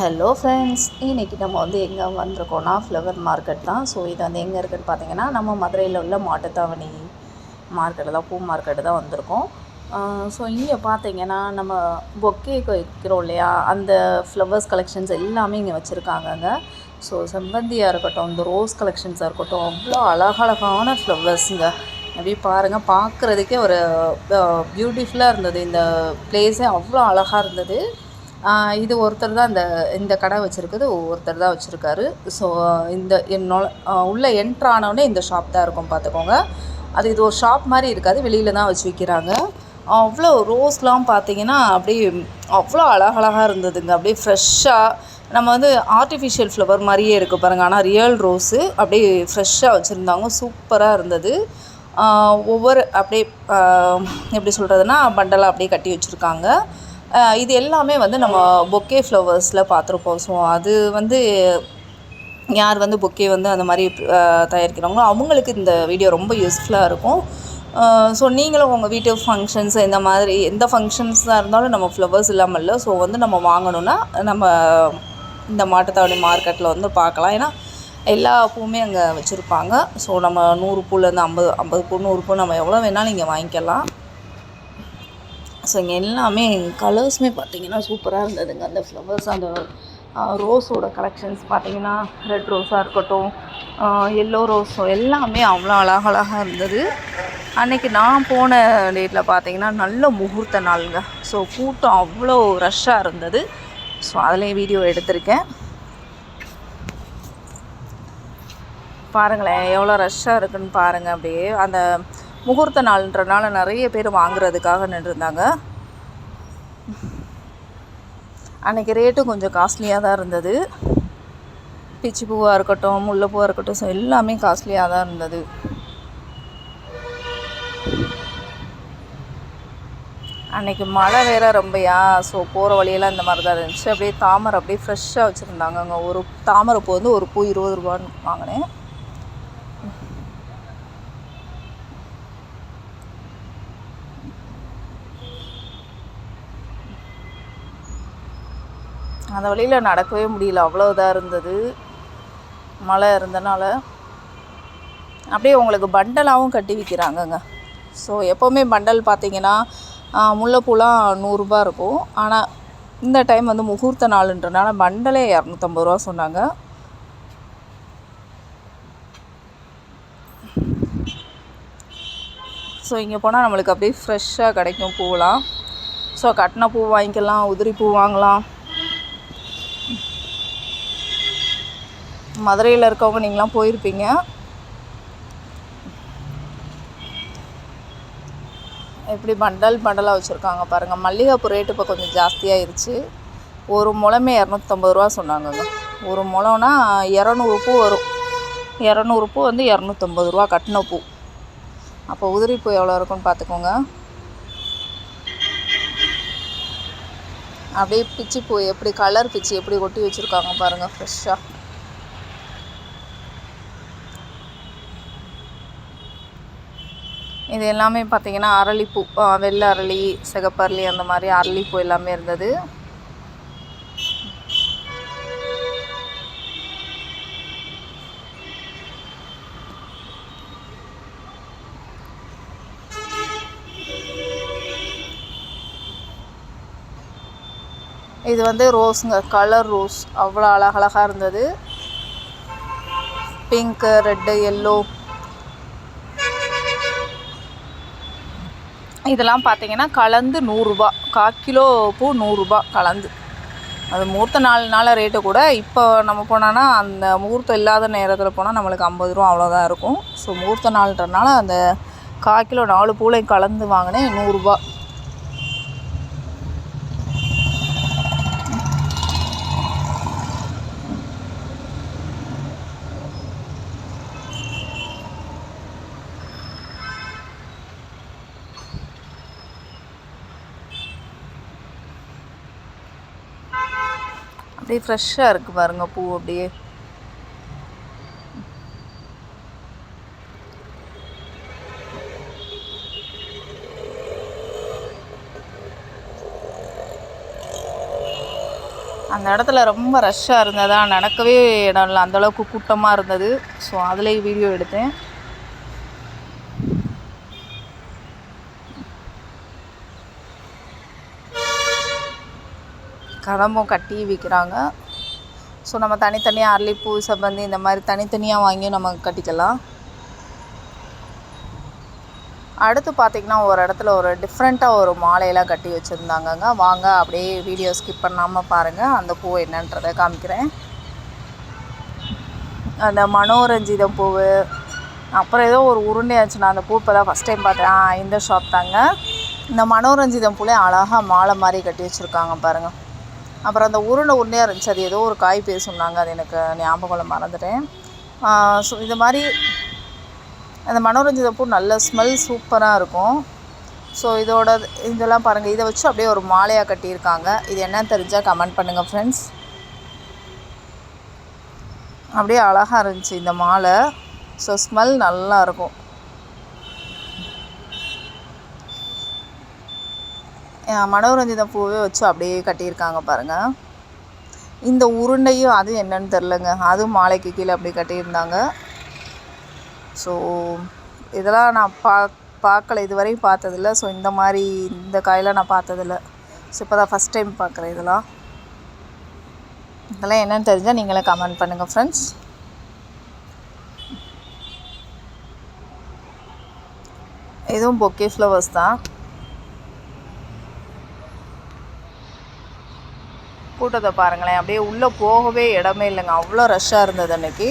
Hello friends இன்றைக்கி நம்ம வந்து எங்கே வந்திருக்கோம்னா ஃப்ளவர் மார்க்கெட் தான். ஸோ இது வந்து எங்கே இருக்குதுன்னு பார்த்தீங்கன்னா நம்ம மதுரையில் உள்ள மாட்டுத்தாவணி மார்க்கெட்டில் தான் பூ மார்க்கெட்டு தான் வந்திருக்கோம். ஸோ இங்கே பார்த்தீங்கன்னா நம்ம பொக்கே வைக்கிறோம் இல்லையா? அந்த ஃப்ளவர்ஸ் கலெக்ஷன்ஸ் எல்லாமே இங்கே வச்சுருக்காங்கங்க. ஸோ செம்பந்தியாக இருக்கட்டும் இந்த ரோஸ் கலெக்ஷன்ஸாக இருக்கட்டும் அவ்வளோ அழகழகான ஃப்ளவர்ஸுங்க அப்படியே பாருங்கள் பார்க்குறதுக்கே ஒரு பியூட்டிஃபுல்லாக இருந்தது. இந்த பிளேஸே அவ்வளோ அழகாக இருந்தது. இது ஒருத்தர் தான் இந்த இந்த கடை வச்சுருக்குது ஒருத்தர் தான் வச்சுருக்காரு. ஸோ இந்த என்னோட உள்ளே என்ட்ரு இந்த ஷாப் தான் இருக்கும் பார்த்துக்கோங்க. அது இது ஒரு ஷாப் மாதிரி இருக்காது வெளியில் தான் வச்சு விற்கிறாங்க அவ்வளோ ரோஸ்லாம் பார்த்தீங்கன்னா அப்படியே அவ்வளோ அழகழகாக இருந்ததுங்க. அப்படியே ஃப்ரெஷ்ஷாக நம்ம வந்து ஆர்டிஃபிஷியல் ஃப்ளவர் மாதிரியே இருக்குது பாருங்கள் ஆனால் ரியல் ரோஸு அப்படியே ஃப்ரெஷ்ஷாக வச்சுருந்தாங்க. சூப்பராக இருந்தது. ஒவ்வொரு அப்படியே எப்படி சொல்கிறதுனா பண்டலாக அப்படியே கட்டி வச்சுருக்காங்க. இது எல்லாமே வந்து நம்ம பொக்கே ஃப்ளவர்ஸில் பார்த்துருப்போம். ஸோ அது வந்து யார் வந்து பொக்கே வந்து அந்த மாதிரி தயாரிக்கிறாங்களோ அவங்களுக்கு இந்த வீடியோ ரொம்ப யூஸ்ஃபுல்லாக இருக்கும். ஸோ நீங்களும் உங்கள் வீட்டு ஃபங்க்ஷன்ஸ் இந்த மாதிரி எந்த ஃபங்க்ஷன்ஸாக இருந்தாலும் நம்ம ஃப்ளவர்ஸ் இல்லாமல் இல்லை. ஸோ வந்து நம்ம வாங்கணுன்னா நம்ம இந்த மாட்டுத்தாவணி மார்க்கெட்டில் வந்து பார்க்கலாம். ஏன்னா எல்லா பூவுமே அங்கே வச்சுருப்பாங்க. ஸோ நம்ம நூறு பூலேருந்து ஐம்பது ஐம்பது பூ நூறு பூ நம்ம எவ்வளோ வேணாலும் இங்கே வாங்கிக்கலாம். ஸோ எல்லாமே கலர்ஸுமே பார்த்தீங்கன்னா சூப்பராக இருந்ததுங்க. அந்த ஃப்ளவர்ஸ் அந்த ரோஸோட கலெக்ஷன்ஸ் பார்த்தீங்கன்னா ரெட் ரோஸாக இருக்கட்டும் எல்லோ ரோஸோ எல்லாமே அவ்வளோ அழகழகாக இருந்தது. அன்னைக்கு நான் போன டேட்டில் பார்த்தீங்கன்னா நல்ல முகூர்த்த நாளுங்க. ஸோ கூட்டம் அவ்வளோ ரஷ்ஷாக இருந்தது. ஸோ அதுலேயும் வீடியோ எடுத்திருக்கேன். பாருங்களேன் எவ்வளோ ரஷ்ஷாக இருக்குன்னு பாருங்கள் அப்படியே. அந்த முகூர்த்த நாள்ன்றனால நிறைய பேர் வாங்குறதுக்காக நின்றுருந்தாங்க. அன்றைக்கி ரேட்டும் கொஞ்சம் காஸ்ட்லியாக தான் இருந்தது. பிச்சி பூவாக இருக்கட்டும் முல்லைப்பூவாக இருக்கட்டும் ஸோ எல்லாமே காஸ்ட்லியாக தான் இருந்தது. அன்னைக்கு மழை வேற ரொம்பயா ஸோ போகிற வழியெல்லாம் இந்த மாதிரி தான் இருந்துச்சு. அப்படியே தாமரை அப்படியே ஃப்ரெஷ்ஷாக வச்சுருந்தாங்க அங்கே ஒரு தாமரை பூ வந்து ஒரு பூ இருபது ரூபான்னு வாங்கினேன். அந்த வழியில் நடக்கவே முடியல. அவ்வளோ இதாக இருந்தது. மழை இருந்தனால. அப்படியே உங்களுக்கு பண்டலாகவும் கட்டி விற்கிறாங்கங்க ஸோ எப்போவுமே பண்டல் பார்த்தீங்கன்னா முல்லைப்பூலாம் நூறுரூபா இருக்கும். ஆனால் இந்த டைம் வந்து முகூர்த்த நாளுன்றனால பண்டலே இரநூத்தம்பது ரூபா சொன்னாங்க. ஸோ இங்கே போனால் நம்மளுக்கு அப்படியே ஃப்ரெஷ்ஷாக கிடைக்கும் பூவெலாம் ஸோ கட்டின பூ வாங்கிக்கலாம் உதிரி பூ வாங்கலாம். மதுரையில் இருக்கவங்க நீங்களாம் போயிருப்பீங்க. எப்படி பண்டல் பண்டலாக வச்சுருக்காங்க பாருங்கள் மல்லிகைப்பூ ரேட்டு இப்போ கொஞ்சம் ஜாஸ்தியாயிருச்சு. ஒரு முளமே இரநூத்தம்பது ரூபா சொன்னாங்கங்க. ஒரு முளம்னா இரநூறு பூ வரும். இரநூறு பூ வந்து இரநூத்தம்பது ரூபா கட்டின பூ. அப்போ உதிரி பூ எவ்வளோ இருக்குன்னு பார்த்துக்கோங்க அப்படியே பிச்சி பூ எப்படி கலர் பிச்சி எப்படி ஒட்டி வச்சுருக்காங்க பாருங்கள் ஃப்ரெஷ்ஷாக இது எல்லாமே பார்த்திங்கன்னா அரளிப்பூ வெள்ளை அரளி சிகப்பரளி அந்த மாதிரி அரளிப்பூ எல்லாமே இருந்தது. இது வந்து ரோஸுங்க கலர் ரோஸ். அவ்வளோ அழகழகாக இருந்தது. Pink red yellow. இதெல்லாம் பார்த்தீங்கன்னா கலந்து நூறுரூபா கால் கிலோ பூ நூறுரூபா கலந்து. அது முகூர்த்த நாள்னால ரேட்டு கூட. இப்போ நம்ம போனோன்னா அந்த முகூர்த்தம் இல்லாத நேரத்தில் போனால் நம்மளுக்கு ஐம்பது ரூபா அவ்வளோதான் இருக்கும். ஸோ முகூர்த்த நாள்ன்றனால அந்த கால் கிலோ நாலு பூலையும் கலந்து வாங்கினேன் நூறுரூபா. அப்படியே ஃப்ரெஷ்ஷாக இருக்குது பாருங்கள் பூ அப்படியே. அந்த அந்த இடத்துல ரொம்ப ரஷ்ஷாக இருந்ததா நடக்கவே இடம் இல்லை. அந்தளவுக்கு கூட்டமாக இருந்தது. ஸோ அதுலேயும் வீடியோ எடுத்தேன். கதம்பம் கட்டி விற்கிறாங்க ஸோ நம்ம தனித்தனியாக அரளிப்பூ செவ்வந்தி இந்த மாதிரி தனித்தனியாக வாங்கி நம்ம கட்டிக்கலாம். அடுத்து பார்த்திங்கன்னா ஒரு இடத்துல ஒரு டிஃப்ரெண்ட்டாக ஒரு மாலையெல்லாம் கட்டி வச்சுருந்தாங்கங்க. வாங்க அப்படியே வீடியோ ஸ்கிப் பண்ணாமல் பாருங்கள் அந்த பூ என்னன்றதை காமிக்கிறேன். அந்த மனோரஞ்சிதம் பூவு அப்புறம் ஏதோ ஒரு உருண்டையாச்சு நான் அந்த பூ இப்போ தான் ஃபஸ்ட் டைம் பார்த்தேன் இந்த ஷாப் தாங்க. இந்த மனோரஞ்சிதம் பூலே அழகாக மாலை மாதிரி கட்டி வச்சுருக்காங்க பாருங்கள் அப்புறம் அந்த உருண்டை உருண்டையாக இருந்துச்சு. அது ஏதோ ஒரு காய் பேர் சொன்னாங்க அது எனக்கு ஞாபகம் மறந்துட்டேன். ஸோ இது மாதிரி அந்த மனோரஞ்சிதப்பூ நல்ல ஸ்மெல் சூப்பராக இருக்கும். ஸோ இதோட இதெல்லாம் பாருங்கள் இதை வச்சு அப்படியே ஒரு மாலையாக கட்டியிருக்காங்க. இது என்னன்னு தெரிஞ்சால் கமெண்ட் பண்ணுங்கள் ஃப்ரெண்ட்ஸ் அப்படியே அழகாக இருந்துச்சு இந்த மாலை. ஸோ ஸ்மெல் நல்லா மனோரஞ்சிதம் மனோரஞ்சித பூவே வச்சு அப்படியே கட்டியிருக்காங்க பாருங்கள் இந்த உருண்டையும் அது என்னன்னு தெரிலங்க. அதுவும் மாலைக்கு கீழே அப்படி கட்டியிருந்தாங்க. ஸோ இதெல்லாம் நான் பா பார்க்கல. இதுவரையும் பார்த்ததில்ல. ஸோ இந்த மாதிரி இந்த காயெல்லாம் நான் பார்த்ததில்ல. ஸோ இப்போ தான் ஃபஸ்ட் டைம் பார்க்குறேன் இதெல்லாம். இதெல்லாம் என்னென்னு தெரிஞ்சால் நீங்களே கமெண்ட் பண்ணுங்கள் ஃப்ரெண்ட்ஸ் இதுவும் பொக்கே ஃப்ளவர்ஸ் தான். கூட்டத்தை பாருங்களேன். அப்படியே உள்ளே போகவே இடமே இல்லைங்க. அவ்வளோ ரஷ்ஷாக இருந்தது அன்றைக்கி